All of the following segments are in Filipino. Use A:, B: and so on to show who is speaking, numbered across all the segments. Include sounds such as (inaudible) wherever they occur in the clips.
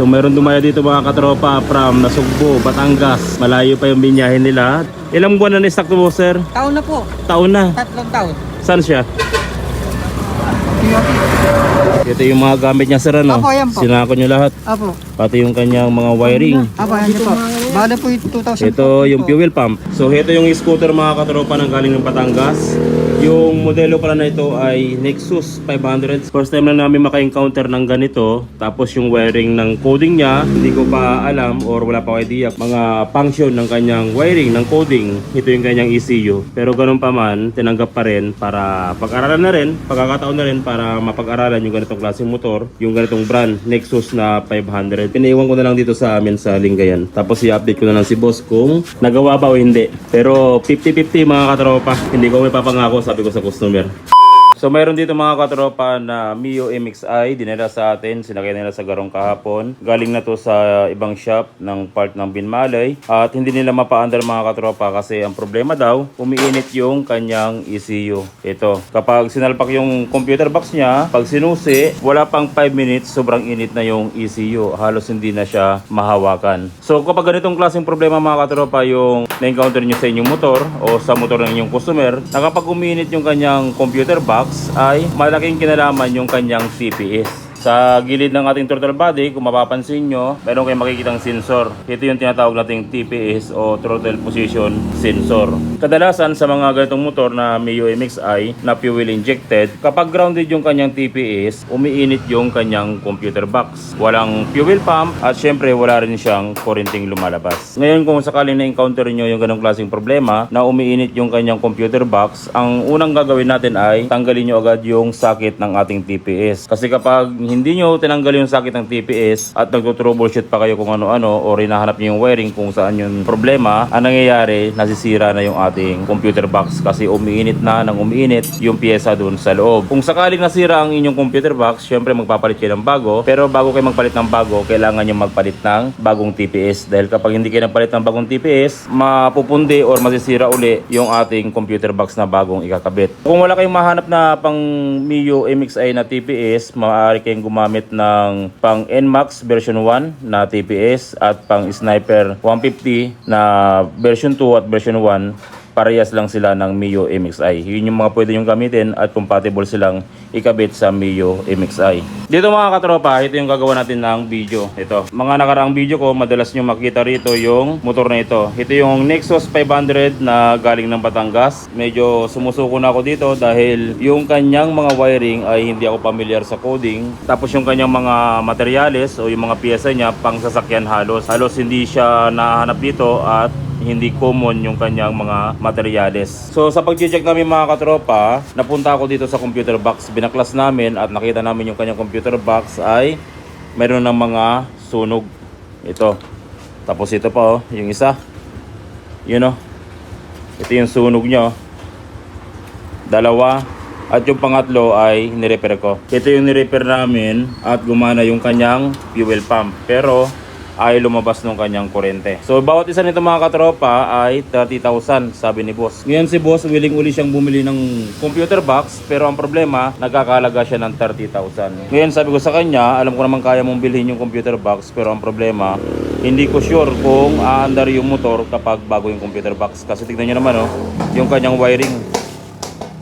A: So meron dumaya dito mga katropa from Nasugbo, Batangas. Malayo pa yung binyahin nila. Ilang buwan na ni-stock to mo, sir?
B: Taon na po.
A: Taon na.
B: Tatlong taon.
A: Saan siya? Ito yung mga gamit niya, sir, ano?
B: Apo, yan po.
A: Sinako niyo lahat.
B: Apo.
A: Pati yung kanyang mga wiring.
B: Apo, yan po. Bala po yung 2,000
A: Ito yung fuel pump. So ito yung scooter mga katropa ng galing ng Batangas. Yung modelo pala na ito ay Nexus 500. First time na namin maka-encounter ng ganito. Tapos yung wiring ng coding niya, hindi ko pa alam or wala pa idea mga function ng kanyang wiring, ng coding. Ito yung kanyang ECU. Pero ganun pa man, tinanggap pa rin para pag-aralan na rin, pagkakataon na rin para mapag-aralan yung ganitong klaseng motor, yung ganitong brand, Nexus na 500. Pinaiwan ko na lang dito sa amin sa Lingayen. Tapos i-update ko na lang si boss kung nagawa ba o hindi. Pero 50-50 mga katropa. Hindi ko may papangako, sabi ko sa customer. So mayroon dito mga katropa na Mio MXI, dinala sa atin, sinakay nila sa garong kahapon. Galing na to sa ibang shop ng part ng Binmalay at hindi nila mapaandar mga katropa kasi ang problema daw, umiinit yung kanyang ECU. Ito, kapag sinalpak yung computer box niya, pag sinusi, wala pang 5 minutes, sobrang init na yung ECU. Halos hindi na siya mahawakan. So kapag ganitong klaseng problema mga katropa yung na-encounter nyo sa inyong motor o sa motor ng inyong customer, na kapag umiinit yung kanyang computer box, ay malaking kinalaman yung kanyang TPS. Sa gilid ng ating throttle body, kung mapapansin nyo, meron kayong makikitang sensor. Ito yung tinatawag nating TPS o Throttle Position Sensor. Kadalasan sa mga ganitong motor na Mio MXI na fuel injected, kapag grounded yung kanyang TPS, umiinit yung kanyang computer box. Walang fuel pump at syempre wala rin siyang kurenting lumalabas. Ngayon kung sakaling na-encounter nyo yung ganong klaseng problema na umiinit yung kanyang computer box, ang unang gagawin natin ay tanggalin nyo agad yung sakit ng ating TPS. Kasi kapag hindi nyo tinanggal yung sakit ng TPS at nagtutroubleshoot pa kayo kung ano-ano o hinahanap nyo yung wiring kung saan yung problema, ang nangyayari, nasisira na yung ating computer box kasi umiinit na nang umiinit yung pyesa dun sa loob. Kung sakaling nasira ang inyong computer box, syempre magpapalit kayo ng bago. Pero bago kayo magpalit ng bago, kailangan nyo magpalit ng bagong TPS. Dahil kapag hindi kayo nagpalit ng bagong TPS, mapupundi or masisira uli yung ating computer box na bagong ikakabit. Kung wala kayong mahanap na pang Mio MXI na TPS, maaari kayong gumamit ng pang NMAX version 1 na TPS at pang Sniper 150 na version 2 at version 1 parehas lang sila ng Mio MXI. Yun yung mga pwede yung gamitin at compatible silang ikabit sa Mio MXI. Dito mga katropa, ito yung gagawa natin ng video. Ito. Mga nakaraang video ko, madalas nyo makita rito yung motor na ito. Ito yung Nexus 500 na galing ng Batangas. Medyo sumusuko na ako dito dahil yung kanyang mga wiring ay hindi ako familiar sa coding. Tapos yung kanyang mga materyales o yung mga piyesa niya pang sasakyan halos. Halos hindi siya nahanap dito at hindi common yung kanyang mga materyales. So sa pag-check namin mga katropa, napunta ako dito sa computer box. Binaklas namin at nakita namin yung kanyang computer box ay meron ng mga sunog. Ito. Tapos ito pa oh, yung isa. Yun oh. Ito yung sunog niya oh. Dalawa. At yung pangatlo ay nirepair ko. Ito yung nirepair namin at gumana yung kanyang fuel pump. Pero ay lumabas ng kanyang kurente. So bawat isa nito mga katropa ay 30,000 sabi ni boss. Ngayon si boss willing uli siyang bumili ng computer box pero ang problema nagkakalaga siya ng 30,000. Ngayon sabi ko sa kanya alam ko naman kaya mong bilhin yung computer box pero ang problema hindi ko sure kung aandar yung motor kapag bago yung computer box kasi tignan nyo naman oh yung kanyang wiring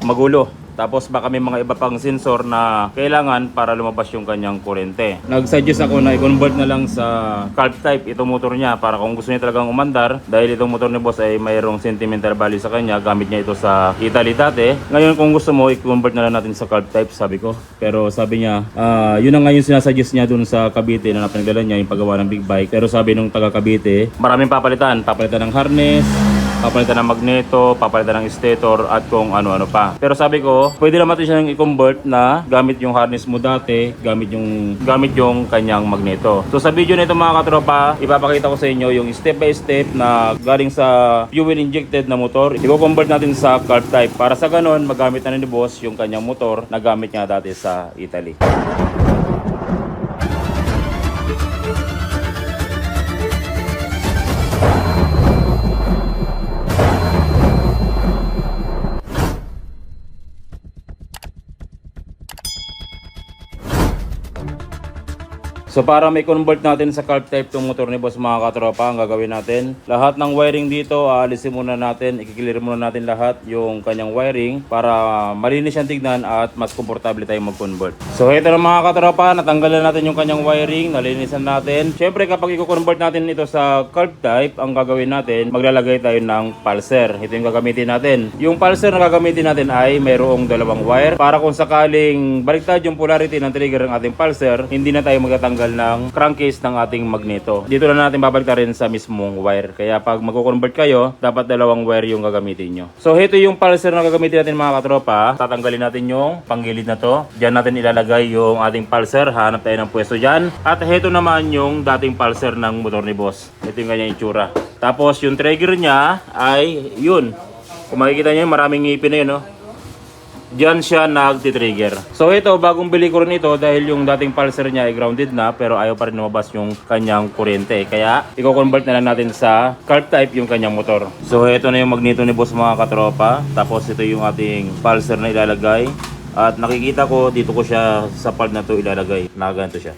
A: magulo. Tapos baka may mga iba pang sensor na kailangan para lumabas yung kanyang kurente. Nag-suggest ako na i-convert na lang sa carb type itong motor niya para kung gusto niya talagang umandar dahil itong motor ni boss ay mayroong sentimental value sa kanya. Gamit niya ito sa Italy dati. Ngayon kung gusto mo i-convert na lang natin sa carb type sabi ko. Pero sabi niya, ah, yun ang ngayon sinasuggest niya dun sa Cavite na napinagdala niya yung paggawa ng big bike. Pero sabi nung taga Cavite, maraming papalitan. Papalitan ng harness, papalitan ng magneto, papalitan ng stator at kung ano-ano pa. Pero sabi ko, pwede naman natin siyang i-convert na gamit yung harness mo dati, gamit yung gamit yung kanyang magneto. So sa video nito mga katropa, ipapakita ko sa inyo yung step by step na galing sa fuel injected na motor. I-convert natin sa carb type para sa ganon magamit na ni boss yung kanyang motor na gamit niya dati sa Italy. So para may convert natin sa carb type tong motor ni boss mga katropa, ang gagawin natin, lahat ng wiring dito, aalisin muna natin, ikiklear muna natin lahat yung kanyang wiring para malinis siyang tignan at mas komportable tayo mag-convert. So ito na mga katropa, natanggalan natin yung kanyang wiring, nalinisan natin. Siyempre kapag i-convert natin ito sa carb type, ang gagawin natin, maglalagay tayo ng pulser. Ito yung gagamitin natin. Yung pulser na gagamitin natin ay mayroong dalawang wire para kung sakaling baliktad yung polarity ng trigger ng ating pulser, hindi na tayo magtatanggal ng crankcase ng ating magneto. Dito na natin babaliktarin sa mismong wire. Kaya pag magko-convert kayo, dapat dalawang wire yung gagamitin nyo. So ito yung pulser na gagamitin natin mga katropa. Tatanggalin natin yung panggilid na to. Diyan natin ilalagay yung ating pulser. Hanap tayo ng pwesto dyan. At ito naman yung dating pulser ng motor ni boss. Ito yung kanyang itsura. Tapos yung trigger niya ay yun. Kung makikita nyo, maraming ngipin na yun, no? Diyan siya nagtitrigger. So ito, bagong bili ko rin ito dahil yung dating pulser niya ay grounded na pero ayaw pa rin lumabas yung kanyang kuryente. Kaya, i-convert na lang natin sa carb type yung kanyang motor. So ito na yung magneto ni boss mga katropa. Tapos ito yung ating pulser na ilalagay. At nakikita ko, dito ko siya sa part na to ilalagay. Nakaganto siya.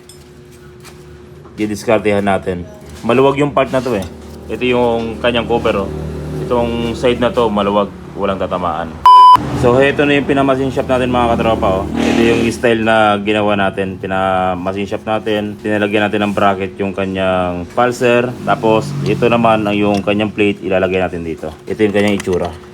A: Didiskartehan natin. Maluwag yung part na to eh. Ito yung kanyang cover oh. Itong side na to maluwag, walang tatamaan. So ito na yung pinamasin shop natin mga katropa oh. Ito yung style na ginawa natin. Pinamasin shop natin. Tinalagyan natin ng bracket yung kanyang pulser. Tapos ito naman ang yung kanyang plate ilalagay natin dito. Ito yung kanyang itsura.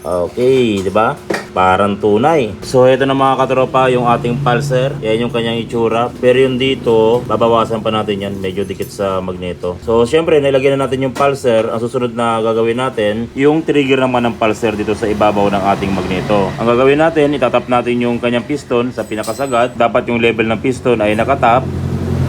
A: Okay, di ba? Parang tunay. So, ito na mga katropa, yung ating pulser. Yan yung kanyang itsura. Pero yung dito, babawasan pa natin yan. Medyo dikit sa magneto. So, syempre, nilagyan na natin yung pulser. Ang susunod na gagawin natin, yung trigger naman ng pulser dito sa ibabaw ng ating magneto. Ang gagawin natin, itatap natin yung kanyang piston sa pinakasagad. Dapat yung level ng piston ay nakatap.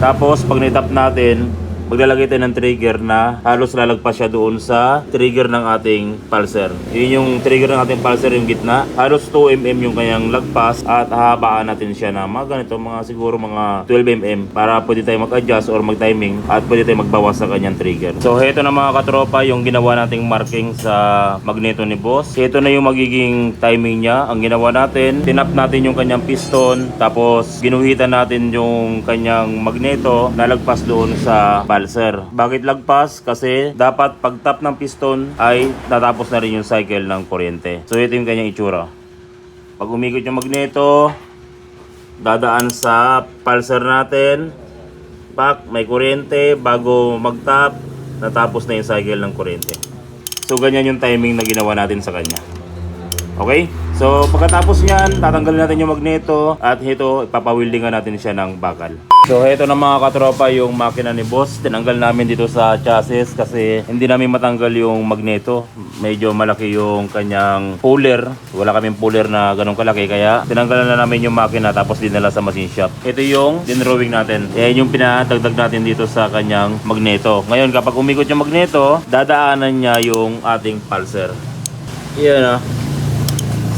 A: Tapos, pag nitap natin, maglalagay tayo ng trigger na halos lalagpas siya doon sa trigger ng ating pulser. Yun yung trigger ng ating pulser yung gitna. Halos 2mm yung kanyang lagpas at hahabaan natin siya na mga ganito, mga siguro mga 12mm para pwede tayo mag-adjust or mag-timing at pwede tayo magbawas sa kanyang trigger. So heto na mga katropa yung ginawa nating marking sa magneto ni boss. Heto na yung magiging timing niya. Ang ginawa natin, tinap natin yung kanyang piston tapos ginuhitan natin yung kanyang magneto na lagpas doon sa pulser. Bakit lagpas? Kasi dapat pag tap ng piston ay natapos na rin yung cycle ng kuryente. So ito yung kanyang itsura. Pag umikot yung magneto, dadaan sa pulser natin. Pak, may kuryente bago mag-tap, natapos na yung cycle ng kuryente. So ganyan yung timing na ginawa natin sa kanya. Okay? So pagkatapos niyan, tatanggalin natin yung magneto at ito, ipapawildingan natin siya ng bakal. So ito na mga katropa yung makina ni boss. Tinanggal namin dito sa chassis kasi hindi namin matanggal yung magneto. Medyo malaki yung kanyang puller. Wala kaming puller na ganun kalaki kaya tinanggalan na namin yung makina tapos dinala sa machine shop. Ito yung dinrowing natin. Yan yung pinadagdag natin dito sa kanyang magneto. Ngayon kapag umikot yung magneto, dadaanan niya yung ating pulser. Yan ah.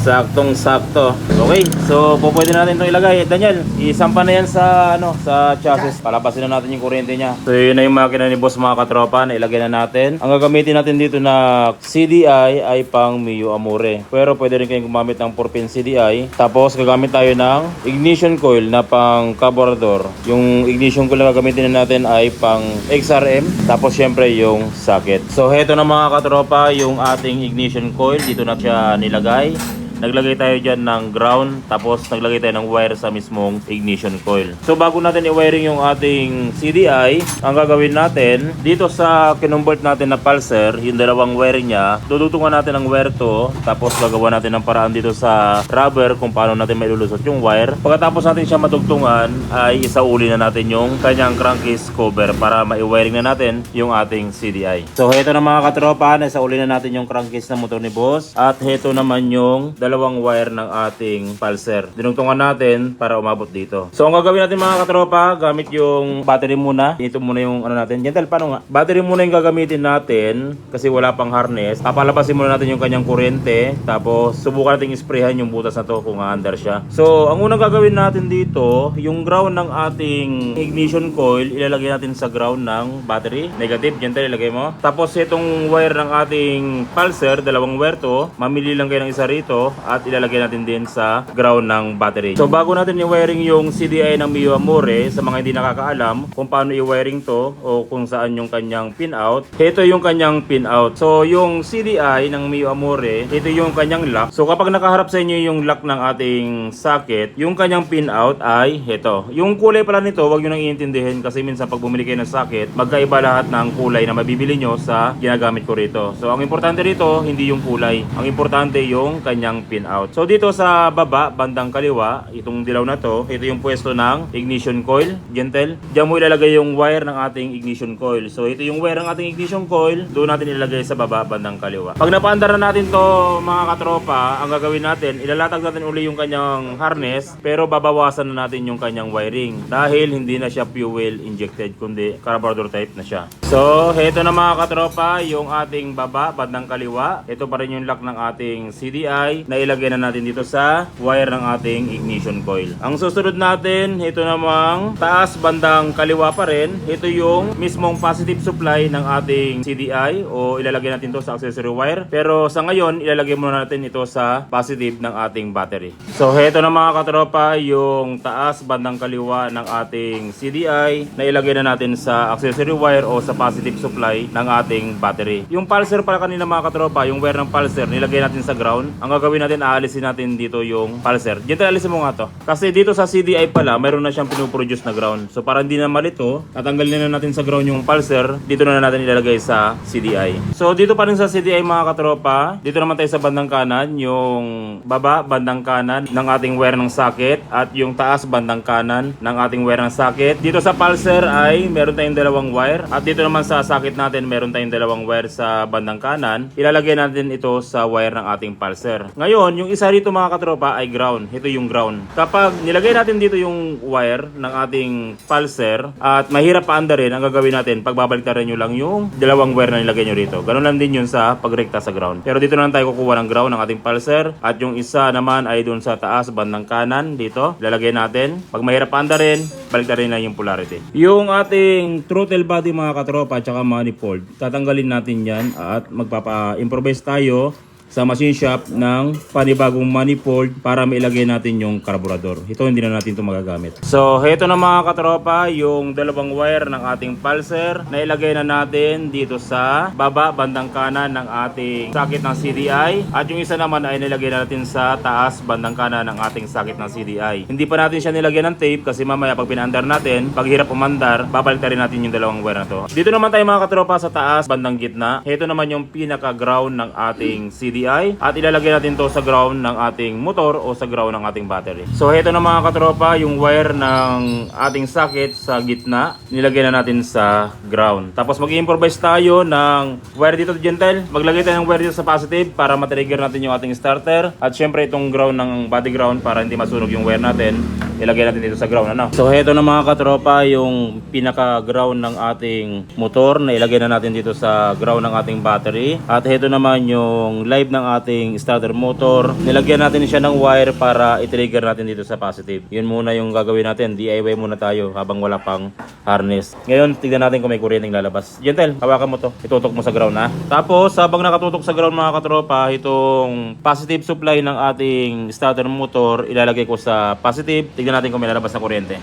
A: Saktong sakto. Okay, so po pwede natin itong ilagay. Daniel, isampa na yan sa ano sa chassis. Palabasin na natin yung kuryente niya. So yun na yung makina ni boss mga katropa na ilagay na natin. Ang gagamitin natin dito na CDI ay pang Mio Amore. Pero pwede rin kayong gumamit ng 4-pin CDI. Tapos gagamit tayo ng ignition coil na pang carburetor. Yung ignition coil na gagamitin na natin ay pang XRM. Tapos syempre yung socket. So heto na mga katropa yung ating ignition coil. Dito na siya nilagay. Naglagay tayo dyan ng ground, tapos naglagay tayo ng wire sa mismong ignition coil. So bago natin i-wiring yung ating CDI, ang gagawin natin, dito sa kinumbert natin na pulser, yung dalawang wire niya, dudutungan natin ang wire to, tapos gagawa natin ng paraan dito sa rubber kung paano natin mailulusot yung wire. Pagkatapos natin siya matugtungan, ay isauli na natin yung kanyang crankcase cover para mai-wiring na natin yung ating CDI. So heto na mga katropa, naisauli na natin yung crankcase ng motor ni boss, at heto naman yung dalawang wire ng ating pulser. Dinugtungan natin para umabot dito. So ang gagawin natin mga katropa, gamit yung battery muna. Ito muna yung ano natin. Gentle, paano nga? Battery muna yung gagamitin natin kasi wala pang harness. Papalabasin muna natin yung kanyang kuryente. Tapos subukan natin isprayhan yung butas na to kung under siya. So ang unang gagawin natin dito, yung ground ng ating ignition coil, ilalagay natin sa ground ng battery. Negative, gentle, ilagay mo. Tapos itong wire ng ating pulser, dalawang wire to, mamili lang kayo ng isa rito at ilalagay natin din sa ground ng battery. So bago natin i-wiring yung CDI ng Mio Amore, sa mga hindi nakakaalam kung paano i-wiring to o kung saan yung kanyang pin out, ito yung kanyang pin out. So yung CDI ng Mio Amore, ito yung kanyang lock. So kapag nakaharap sa inyo yung lock ng ating socket, yung kanyang pin out ay ito. Yung kulay pala nito, wag nyo nang iintindihin kasi minsan pag bumili kayo ng socket, magkaiba lahat ng kulay na mabibili nyo sa ginagamit ko rito. So ang importante rito, hindi yung kulay. Ang importante yung kanyang pin out. So dito sa baba, bandang kaliwa, itong dilaw na to, ito yung pwesto ng ignition coil, gentle. Diyan mo ilalagay yung wire ng ating ignition coil. So ito yung wire ng ating ignition coil, doon natin ilalagay sa baba, bandang kaliwa. Pag napaandar na natin to mga katropa, ang gagawin natin, ilalatag natin uli yung kanyang harness, pero babawasan na natin yung kanyang wiring dahil hindi na siya fuel injected kundi carburetor type na siya. So, heto na mga katropa, yung ating baba, bandang kaliwa. Ito pa rin yung lock ng ating CDI na ilagay na natin dito sa wire ng ating ignition coil. Ang susunod natin, ito namang taas bandang kaliwa pa rin. Ito yung mismong positive supply ng ating CDI o ilalagay natin to sa accessory wire. Pero sa ngayon, ilalagay muna natin ito sa positive ng ating battery. So, heto na mga katropa, yung taas bandang kaliwa ng ating CDI na ilagay na natin sa accessory wire o sa positive supply ng ating battery. Yung pulser pala kanina mga katropa, yung wire ng pulser, nilagay natin sa ground. Ang gagawin natin, aalisin natin dito yung pulser. Dito alisin mo nga to. Kasi dito sa CDI pala, mayroon na siyang pinuproduce na ground. So para hindi na malito, tatanggalin na natin sa ground yung pulser, dito na natin ilalagay sa CDI. So dito pa rin sa CDI mga katropa, dito naman tayo sa bandang kanan, yung baba, bandang kanan ng ating wire ng socket at yung taas, bandang kanan ng ating wire ng socket. Dito sa pulser ay meron tayong dalawang wire at dito naman sa socket natin meron tayong dalawang wire sa bandang kanan. Ilalagay natin ito sa wire ng ating pulser. Ngayon, yung isa dito mga katropa ay ground. Ito yung ground. Kapag nilagay natin dito yung wire ng ating pulser at mahirap paanda rin, ang gagawin natin, pagbabaliktaran nyo lang yung dalawang wire na nilagay nyo rito. Ganun lang din yun sa pagrekta sa ground. Pero dito na lang tayo kukuha ng ground ng ating pulser at yung isa naman ay dun sa taas bandang kanan dito. Lalagay natin. Pag mahirap paanda rin, baliktarin na yung polarity. Yung ating throttle body mga katropa at saka manifold, tatanggalin natin yan at magpapa-improvise tayo sa machine shop ng panibagong manifold para mailagay natin yung carburetor. Ito hindi na natin ito magagamit. So, heto na mga katropa, yung dalawang wire ng ating pulser na ilagay na natin dito sa baba bandang kanan ng ating socket ng CDI at yung isa naman ay nilagay natin sa taas bandang kanan ng ating socket ng CDI. Hindi pa natin siya nilagyan ng tape kasi mamaya pag pinaandar natin, pag hirap umandar, babalik natin yung dalawang wire na to. Dito naman tayo mga katropa sa taas bandang gitna. Heto naman yung pinaka-ground ng ating CDI at ilalagay natin to sa ground ng ating motor o sa ground ng ating battery. So heto na mga katropa, yung wire ng ating socket sa gitna, nilagay na natin sa ground. Tapos mag-improvise tayo ng wire dito gentle. Maglagay tayo ng wire dito sa positive para matrigger natin yung ating starter. At syempre itong ground ng body ground para hindi masunog yung wire natin. Ilagay natin dito sa ground ano. So heto na mga katropa, yung pinaka-ground ng ating motor na ilagay na natin dito sa ground ng ating battery. At heto naman yung live ng ating starter motor. Nilagyan natin siya ng wire para i-trigger natin dito sa positive. Yun muna yung gagawin natin. DIY muna tayo habang wala pang harness. Ngayon, tignan natin kung may kuryenteng lalabas. Gentle, hawakan mo to. Itutok mo sa ground ha. Tapos, habang nakatutok sa ground mga katropa, itong positive supply ng ating starter motor, ilalagay ko sa positive. Tignan natin kung may lalabas na kuryente.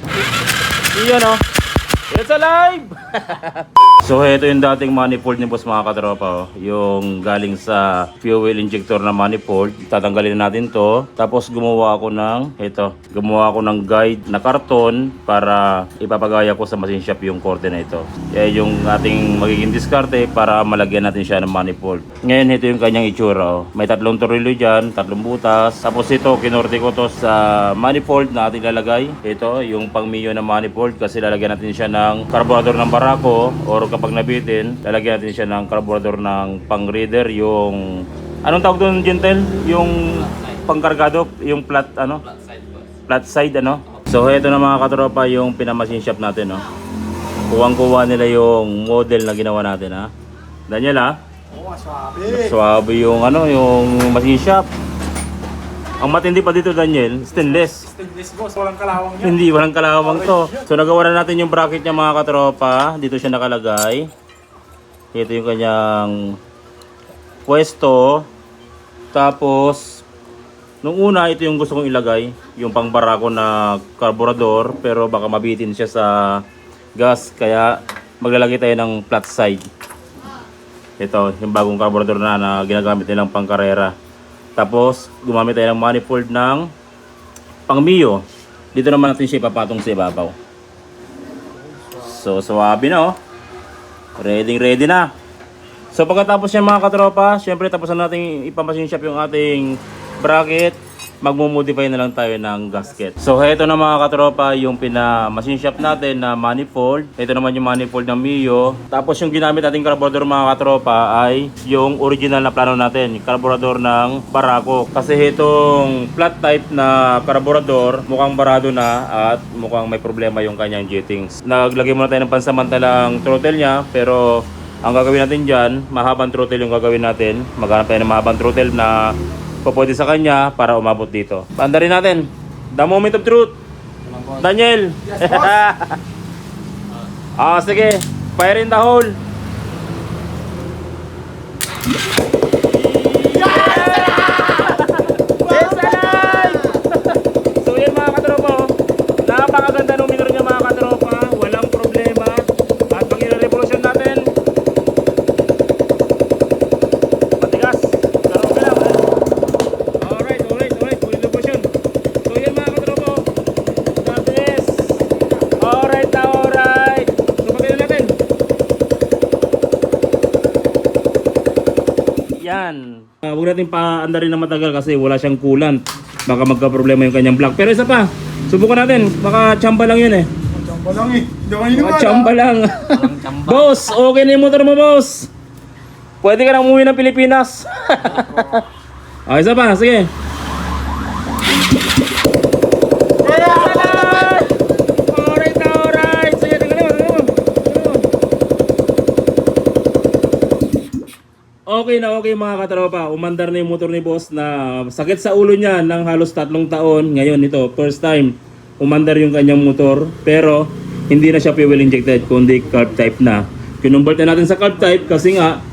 A: Iyan oh. It's alive! (laughs) so, ito yung dating manifold ni boss mga katropa. Oh. Yung galing sa fuel injector na manifold. Tatanggalin na natin to. Tapos gumawa ako ng, ito, gumawa ako ng guide na karton para ipapagaya ko sa machine shop yung korde na ito. Kaya yung ating magiging diskarte para malagyan natin siya ng manifold. Ngayon, ito yung kanyang itsura. Oh. May tatlong tornilyo dyan, tatlong butas. Tapos ito, kinorte ko to sa manifold na ating lalagay. Ito, yung pang na manifold kasi lalagyan natin siya ng carburetor ng barako or kapag nabitin, lalagyan natin siya ng carburetor ng pang reader, yung anong tawag doon, Gentle? Yung pangkargado, yung flat ano? Flat side ano? So ito na mga katropa yung pinamachine shop natin no. Kuwang-kuha nila yung model na ginawa natin ha. Daniel ha?
B: Oo, swabe.
A: Swabe yung ano, yung machine shop. Ang matindi pa dito Daniel, stainless.
B: Stainless boss, walang kalawang yan.
A: Hindi, walang kalawang to. So nagawa na natin yung bracket niya mga katropa. Dito siya nakalagay. Ito yung kanyang pwesto. Tapos, Nung una, ito yung gusto kong ilagay, yung pangbarako na carburetor, pero baka mabitin siya sa gas, kaya maglalagay tayo ng flat side. Ito, yung bagong carburetor na na ginagamit nilang pangkarera. Tapos, gumamit tayo ng manifold ng pang Mio. Dito naman natin siya ipapatong sa ibabaw. So, swabe na oh. Ready, ready na. So pagkatapos yan mga katropa, syempre tapos na natin ipamachine shop yung ating bracket, magmo-modify na lang tayo ng gasket. So heto na mga katropa yung pina-machine shop natin na manifold. Ito naman yung manifold ng Mio. Tapos yung ginamit nating carburetor mga katropa ay yung original na plano natin, yung carburetor ng Barako. Kasi itong flat type na carburetor, mukhang barado na at mukhang may problema yung kanyang jettings. Naglagay muna tayo ng pansamantalang throttle niya pero ang gagawin natin dyan, mahabang throttle yung gagawin natin. Maghanap tayo ng mahabang throttle na pupwede sa kanya para umabot dito. Panda rin natin. The moment of truth. Daniel. (laughs) ah, sige. Fire in the hole. Yes, alive! So yan mga katropa, oh. napakaganda ng minor niya mga katropa, walang problema. At pag revolution natin, matigas, pero okay lang. eh. Alright, alright, alright, full revolution. So yan mga katropa, oh. God bless. Alright na, alright. So pagkailan natin. Yan. Uh, huwag natin paandarin na matagal kasi wala siyang coolant. Baka magka-problema yung kanyang block. Pero isa pa, subukan natin. Baka chamba lang yun eh.
B: Chamba lang eh. Hindi ako iniwala.
A: chamba lang. (laughs) boss, okay na yung motor mo, boss. Pwede ka na umuwi ng Pilipinas. (laughs) ah, isa pa, sige. Alright na, alright. Sige, tingnan mo, tingnan mo. Tingnan mo. Okay na okay mga katropa, umandar na yung motor ni boss na sakit sa ulo niya ng halos tatlong taon. Ngayon ito, first time, umandar yung kanyang motor pero hindi na siya fuel injected kundi carb type na. Kinumbert na natin sa carb type kasi nga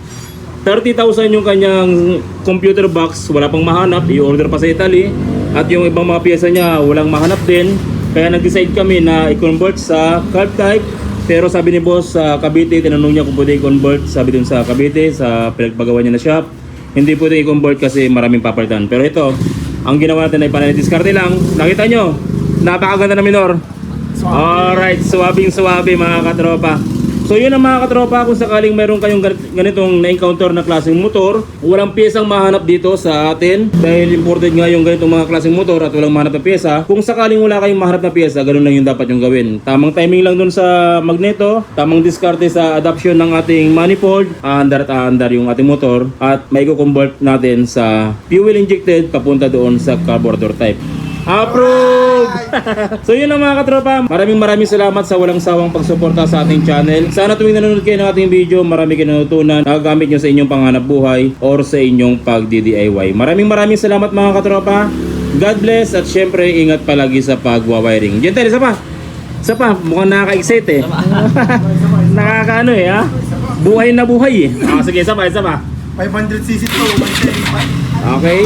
A: 30,000 yung kanyang computer box, wala pang mahanap, i-order pa sa Italy at yung ibang mga pyesa niya walang mahanap din. Kaya nag-decide kami na i-convert sa carb type pero sabi ni boss sa Cavite, tinanong niya kung pwede i-convert, sabi dun sa Cavite, sa pinagbagawa niya na shop, hindi pwede i-convert kasi maraming papalitan. Pero ito, ang ginawa natin ay panay-discarte lang. Nakita nyo, napakaganda na minor. Alright, suwabing suwabe mga katropa. So yun ang mga katropa, kung sakaling meron kayong ganit- ganitong na-encounter na klaseng motor, walang piyesang mahanap dito sa atin dahil imported nga yung ganitong mga klaseng motor at walang mahanap na piyesa. Kung sakaling wala kayong mahanap na piyesa, ganun lang yung dapat yung gawin. Tamang timing lang dun sa magneto, tamang diskarte sa adaption ng ating manifold, aandar at aandar yung ating motor at may convert natin sa fuel injected papunta doon sa carburetor type. Approve! (laughs) so yun ang mga katropa. Maraming maraming salamat sa walang sawang pagsuporta sa ating channel. Sana tuwing nanonood kayo ng ating video, marami kayo natutunan na gagamit nyo sa inyong panghanap buhay or sa inyong pag-DIY. Maraming maraming salamat mga katropa. God bless at syempre ingat palagi sa pagwa-wiring. Gentle, isa pa. Isa pa, mukhang nakaka-excite eh. (laughs) Nakakaano eh ha. Buhay na buhay eh. Ah, sige, isa pa, isa pa.
B: 500cc to, 110.
A: Okay.